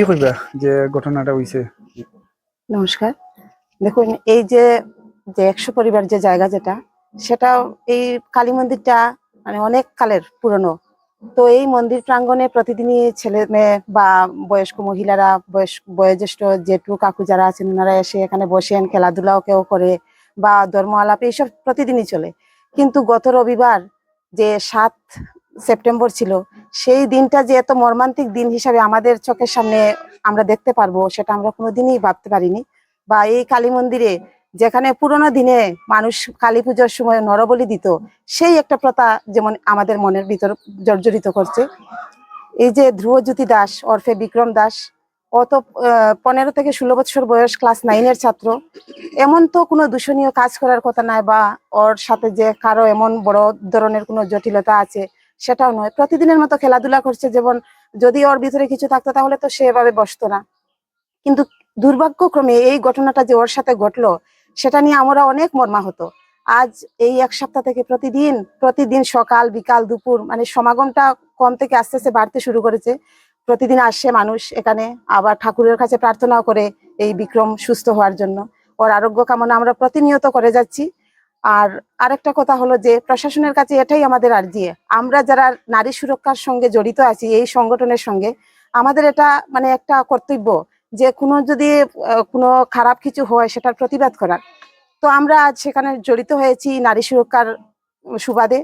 কি কইবা যে ঘটনাটা হইছে? নমস্কার। দেখুন, এই যে যে একশো পরিবার যে জায়গা যেটা সেটা এই কালী মন্দিরটা মানে অনেক কালের পুরনো। তো এই মন্দির প্রাঙ্গণে প্রতিদিনই ছেলে মেয়ে বা বয়স্ক মহিলারা, বয়স, বয়োজ্যেষ্ঠ জেঠু কাকু যারা আছেন, ওনারা এসে এখানে বসেন, খেলাধুলাও কেউ করে বা ধর্ম আলাপ এইসব প্রতিদিনই চলে। কিন্তু গত রবিবার যে সাত সেপ্টেম্বর ছিল সেই দিনটা যে এত মর্মান্তিক দিন হিসাবে আমাদের চোখের সামনে আমরা দেখতে পারব, সেটা আমরা কোনোদিনই ভাবতে পারিনি। বা এই কালী মন্দিরে যেখানে পুরোনো দিনে মানুষ কালী পুজোর সময় নরবলি দিত, সেই একটা প্রথা যেমন আমাদের মনের ভিতর জর্জরিত করছে। এই যে ধ্রুবজ্যোতি দাস অর্ফে বিক্রম দাস অত পনেরো থেকে ষোলো বছর বয়স, ক্লাস নাইনের ছাত্র। এমন তো কোনো দূষণীয় কাজ করার কথা নয় বা ওর সাথে যে কারও এমন বড় ধরনের কোনো জটিলতা আছে সেটাও নয়। প্রতিদিনের মতো খেলাধুলা করছে যেমন যদি ওর ভিতরে কিছু থাকতো তাহলে তো সে এভাবে বসতো না। কিন্তু দুর্ভাগ্যক্রমে এই ঘটনাটা যে ওর সাথে ঘটলো, সেটা নিয়ে আমরা অনেক মর্মাহত। আজ এই এক সপ্তাহ থেকে প্রতিদিন প্রতিদিন সকাল, বিকাল, দুপুর মানে সমাগমটা কম থেকে আস্তে আস্তে বাড়তে শুরু করেছে। প্রতিদিন আসে মানুষ এখানে, আবার ঠাকুরের কাছে প্রার্থনাও করে এই বিক্রম সুস্থ হওয়ার জন্য। ওর আরোগ্য কামনা আমরা প্রতিনিয়ত করে যাচ্ছি। আর আরেকটা কথা হলো যে প্রশাসনের কাছে এটাই আমাদের আর্জি আমরা যারা নারী সুরক্ষার সঙ্গে জড়িত আছি, এই সংগঠনের সঙ্গে, আমাদের এটা মানে একটা কর্তব্য যে কোনো যদি কোনো খারাপ কিছু হয় সেটার প্রতিবাদ করার। তো আমরা আজ সেখানে জড়িত হয়েছি নারী সুরক্ষার সুবাদে।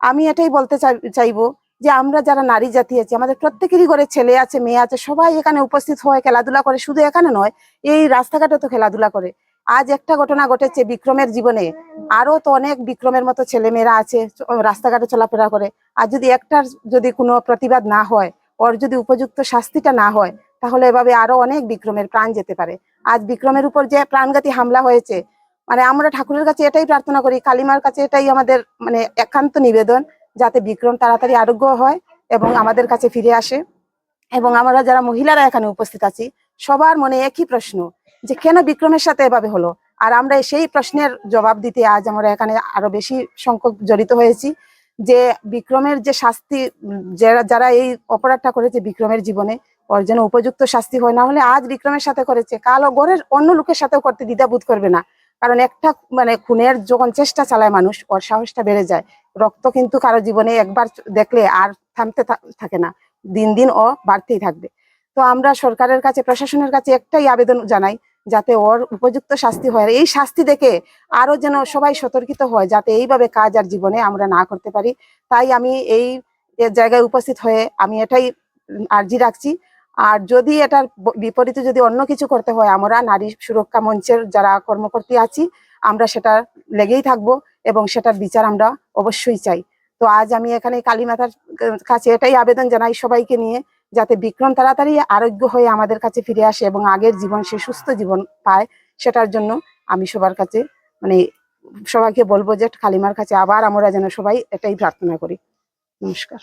আমি এটাই বলতে চাই- চাইব যে আমরা যারা নারী জাতি আছি, আমাদের প্রত্যেকেরই ঘরে ছেলে আছে, মেয়ে আছে, সবাই এখানে উপস্থিত হয়, খেলাধুলা করে। শুধু এখানে নয়, এই রাস্তাঘাটে তো খেলাধুলা করে। আজ একটা ঘটনা ঘটেছে বিক্রমের জীবনে। আরও তো অনেক বিক্রমের মতো ছেলে মেয়েরা আছে, রাস্তাঘাটে চলাফেরা করে। আর যদি একটার যদি কোনো প্রতিবাদ না হয়, ওর যদি উপযুক্ত শাস্তিটা না হয়, তাহলে এভাবে আরও অনেক বিক্রমের প্রাণ যেতে পারে। আজ বিক্রমের উপর যে প্রাণঘাতী হামলা হয়েছে মানে আমরা ঠাকুরের কাছে এটাই প্রার্থনা করি, কালিমার কাছে এটাই আমাদের মানে একান্ত নিবেদন, যাতে বিক্রম তাড়াতাড়ি আরোগ্য হয় এবং আমাদের কাছে ফিরে আসে। এবং আমরা যারা মহিলারা এখানে উপস্থিত আছি, সবার মনে একই প্রশ্ন যে কেন বিক্রমের সাথে এভাবে হলো? আর আমরা সেই প্রশ্নের জবাব দিতে আজ আমরা এখানে আরও বেশি সংখ্যক জড়িত হয়েছি যে বিক্রমের যে শাস্তি, যারা যারা এই অপরাধটা করেছে বিক্রমের জীবনে, ওর যেন উপযুক্ত শাস্তি হয়, না হলে আজ বিক্রমের সাথে করেছে। কাল ও ঘরের অন্য লোকের সাথেও করতে দ্বিধাবোধ করবে না। কারণ একটা মানে খুনের যখন চেষ্টা চালায় মানুষ, ওর সাহসটা বেড়ে যায়। রক্ত কিন্তু কারও জীবনে একবার দেখলে আর থামতে থাকে না। দিন দিন ও বাড়তেই থাকবে। তো আমরা সরকারের কাছে, প্রশাসনের কাছে একটাই আবেদন জানাই যাতে ওর উপযুক্ত শাস্তি হয়। আর এই শাস্তি দেখে আরও যেন সবাই সতর্কিত হয়, যাতে এইভাবে কাজ আর জীবনে আমরা না করতে পারি। তাই আমি এই জায়গায় উপস্থিত হয়ে আমি এটাই আর্জি রাখছি। আর যদি এটার বিপরীতে যদি অন্য কিছু করতে হয়, আমরা নারী সুরক্ষা মঞ্চের যারা কর্মকর্তী আছি, আমরা সেটা লেগেই থাকব এবং সেটার বিচার আমরা অবশ্যই চাই। তো আজ আমি এখানে কালী কালীমাতার কাছে এটাই আবেদন জানাই সবাইকে নিয়ে। যাতে বিক্রম তাড়াতাড়ি আরোগ্য হয়ে আমাদের কাছে ফিরে আসে এবং আগের জীবন, সে সুস্থ জীবন পায়, সেটার জন্য আমি সবার কাছে মানে সবাইকে বলব যে কালিমার কাছে আবার আমরা যেন সবাই এটাই প্রার্থনা করি। নমস্কার।